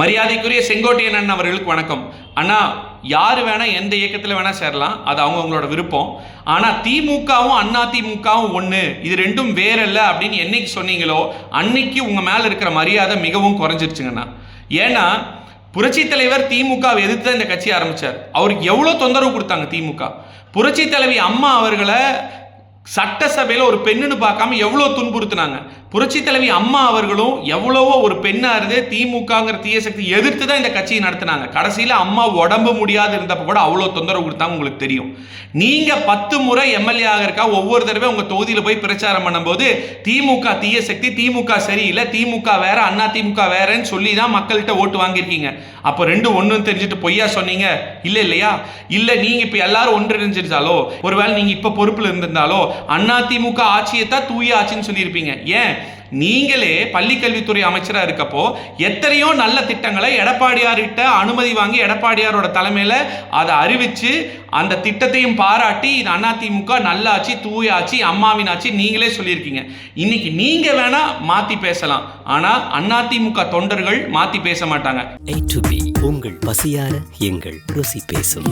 மரியாதைக்குரிய செங்கோட்டையன் அண்ணன் அவர்களுக்கு வணக்கம். அண்ணா யார் வேணால் எந்த இயக்கத்தில் வேணால் சேரலாம். அது அவங்கவுங்களோட விருப்பம். ஆனால் திமுகவும் அண்ணா திமுகவும் ஒன்று இது ரெண்டும் வேற இல்லை அப்படின்னு என்னைக்கு சொன்னீங்களோ அன்னைக்கு உங்கள் மேலே இருக்கிற மரியாதை மிகவும் குறைஞ்சிருச்சுங்கண்ணா ஏன்னா புரட்சி தலைவர் திமுகவை எதிர்த்து தான் இந்த கட்சி ஆரம்பித்தார் அவருக்கு எவ்வளோ தொந்தரவு கொடுத்தாங்க திமுக. புரட்சி தலைவி அம்மா அவர்களை சட்டசபையில் ஒரு பெண்ணுன்னு பார்க்காம எவ்வளோ துன்புறுத்துனாங்க. புரட்சி தலைவி அம்மா அவர்களும் எவ்வளவோ ஒரு பெண்ணா இருந்து திமுகங்கிற தீய சக்தி எதிர்த்து தான் இந்த கட்சியை நடத்தினாங்க. கடைசியில் அம்மா உடம்பு முடியாது இருந்தப்ப கூட அவ்வளோ தொந்தரவு கொடுத்தாங்க உங்களுக்கு தெரியும். நீங்க பத்து முறை எம்எல்ஏ ஆகிறக்கா ஒவ்வொரு தடவை உங்க தொகுதியில் போய் பிரச்சாரம் பண்ணும்போது திமுக தீய சக்தி திமுக சரியில்லை திமுக வேற அண்ணா திமுக வேறன்னு சொல்லி தான் மக்கள்கிட்ட ஓட்டு வாங்கியிருக்கீங்க. அப்போ ரெண்டு ஒன்றும் தெரிஞ்சுட்டு பொய்யா சொன்னீங்க? இல்லை இல்லையா? இல்லை நீங்க இப்போ எல்லாரும் ஒன்றிணைஞ்சிருந்தாலோ ஒருவேளை நீங்க இப்போ பொறுப்பில் இருந்திருந்தாலோ? அண்ணா திமுக ஆட்சியை தான் தூய ஆட்சின்னு சொல்லியிருப்பீங்க. ஏன்? நீங்களே பள்ளிக்கல்வித்துறை அமைச்சராக இருக்கப்போ எத்தனையோ நல்ல திட்டங்களை எடப்பாடியார்கிட்ட அனுமதி வாங்கி எடப்பாடியாரோட தலைமையில் அதை அறிவிச்சு அந்த திட்டத்தையும் பாராட்டி இது அதிமுக நல்ல ஆட்சி தூய ஆட்சி அம்மாவின் ஆட்சி நீங்களே சொல்லியிருக்கீங்க. இன்னைக்கு நீங்க வேணா மாத்தி பேசலாம். ஆனா அதிமுக தொண்டர்கள் மாத்தி பேச மாட்டாங்க. உங்கள் பசியார எங்கள் ருசி பேசும்.